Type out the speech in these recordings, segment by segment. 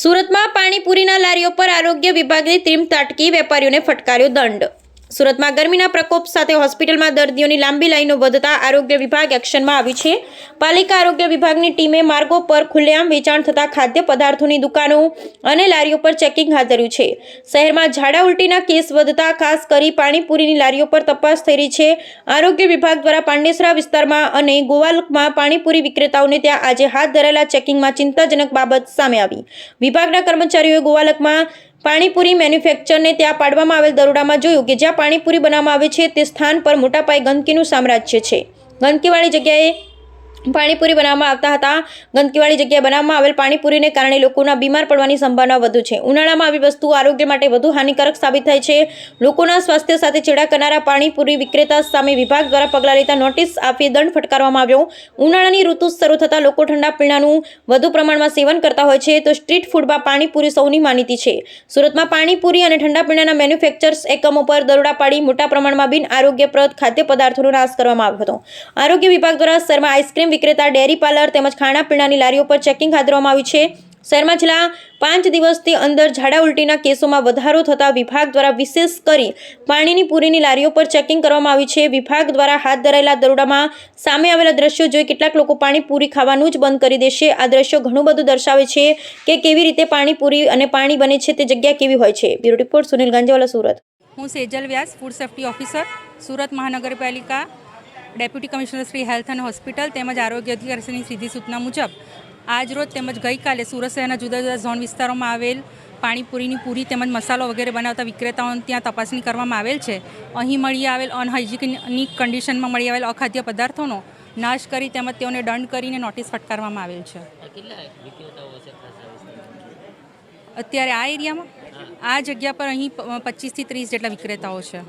સુરતમાં પાણીપુરીના લારીઓ પર આરોગ્ય વિભાગની ટીમ તાટકી વેપારીઓને ફટકાર્યો દંડ. સુરતમાં ગરમીના પ્રકોપ સાથે હોસ્પિટલમાં દર્દીઓની લાંબી લાઈનો વધતા આરોગ્ય વિભાગ એક્શનમાં આવ્યું છે. પાલિકા આરોગ્ય વિભાગની ટીમે માર્ગો પર ખુલ્લેઆમ વેચાણ થતા ખાદ્ય પદાર્થોની દુકાનો અને લારીઓ પર ચેકિંગ હાથ ધર્યું છે. શહેરમાં ઝાડા ઉલટીના કેસ વધતા, ખાસ કરી પાણીપુરીની લારીઓ પર તપાસ થઈ રહી છે. આરોગ્ય વિભાગ દ્વારા પાંડેસરા વિસ્તારમાં અને ગોવાલકમાં પાણીપુરી વિક્રેતાઓને ત્યાં આજે હાથ ધરાયેલા ચેકિંગમાં ચિંતાજનક બાબત સામે આવી. વિભાગના કર્મચારીઓએ ગોવાલકમાં પાણીપુરી મેન્યુફેક્ચરને ત્યાં પાડવામાં આવેલ દરોડામાં જોયું કે જ્યાં પાણીપુરી બનાવવામાં આવે છે, તે સ્થાન પર મોટા પાયે ગંદકીનું સામ્રાજ્ય છે. ગંદકીવાળી જગ્યાએ પાણીપુરી બનાવવામાં આવતા હતા. ગંદકીવાળી જગ્યાએ બનાવવામાં આવેલ પાણીપુરીને કારણે લોકોના બીમાર પડવાની સંભાવના વધુ છે. ઉનાળામાં આવી વસ્તુ આરોગ્ય માટે વધુ હાનિકારક સાબિત થાય છે. લોકોના સ્વાસ્થ્ય સાથે ચેડા કરનારા પાણીપુરી વિક્રેતા સામે વિભાગ દ્વારા પગલાં લેતા નોટિસ આપી દંડ ફટકારવામાં આવ્યો. ઉનાળાની ઋતુ શરૂ થતાં લોકો ઠંડા પીણાનું વધુ પ્રમાણમાં સેવન કરતા હોય છે તો સ્ટ્રીટ ફૂડમાં પાણીપુરી સૌની માનીતી છે. સુરતમાં પાણીપુરી અને ઠંડા પીણાના મેન્યુફેક્ચર્સ એકમો પર દરોડા પાડી મોટા પ્રમાણમાં બિન આરોગ્યપ્રદ ખાદ્ય પદાર્થોનો નાશ કરવામાં આવ્યો હતો. આરોગ્ય વિભાગ દ્વારા શહેરમાં આઈસ્ક્રીમ વિક્રેતા ડેરી પાર્લર તેમજ ખાણાપીણાની લારીઓ પર ચેકિંગ હાથ ધરવામાં આવ્યું છે. શહેરમાં છેલ્લા પાંચ દિવસથી અંદર ઝાડા ઉલટીના કેસોમાં વધારો થતા વિભાગ દ્વારા વિશેષ કરી પાણીની પૂરીની લારીઓ પર ચેકિંગ કરવામાં આવી છે. વિભાગ દ્વારા હાથ ધરાયેલા દરોડામાં સામે આવેલા દ્રશ્યો જોઈ કેટલાક લોકો પાણીપુરી ખાવાનું જ બંધ કરી દેશે. આ દ્રશ્યો ઘણું બધું દર્શાવે છે કે કેવી રીતે પાણીપુરી અને પાણી બને છે તે જગ્યા કેવી હોય છે. Bureau report Sunil Ganjewala, Surat. હું Sejal Vyas, food safety officer, Surat મહાનગરપાલિકા ડેપ્યુટી કમિશનર શ્રી હેલ્થ અને હોસ્પિટલ તેમજ આરોગ્ય અધિકારીની સીધી સૂચના મુજબ આજરોજ તેમજ ગઈકાલે સુરત શહેરના જુદા જુદા ઝોન વિસ્તારોમાં આવેલ પાણીપુરીની પૂરી તેમજ મસાલો વગેરે બનાવતા વિક્રેતાઓની ત્યાં તપાસણી કરવામાં આવેલ છે. અહીં મળી આવેલ અનહાઇજિનિક કન્ડિશનમાં મળી આવેલ અખાદ્ય પદાર્થોનો નાશ કરી તેમજ તેઓને દંડ કરીને નોટિસ ફટકારવામાં આવેલ છે. અત્યારે આ એરિયામાં આ જગ્યા પર અહીં પચીસથી ત્રીસ જેટલા વિક્રેતાઓ છે.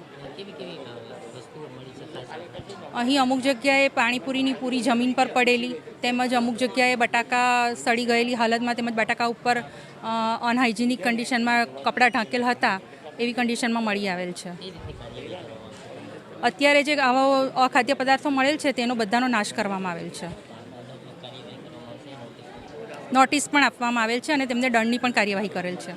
અહીં અમુક જગ્યાએ પાણીપુરીની પૂરી જમીન પર પડેલી, તેમજ અમુક જગ્યાએ બટાકા સડી ગયેલી હાલતમાં તેમજ બટાકા ઉપર અનહાઇજેનિક કન્ડિશનમાં કપડાં ઢાંકેલ હતા, એવી કન્ડિશનમાં મળી આવેલ છે. અત્યારે જે આવા અખાદ્ય પદાર્થો મળેલ છે, તેનો બધાનો નાશ કરવામાં આવેલ છે. નોટિસ પણ આપવામાં આવેલ છે અને તેમને દંડની પણ કાર્યવાહી કરેલ છે.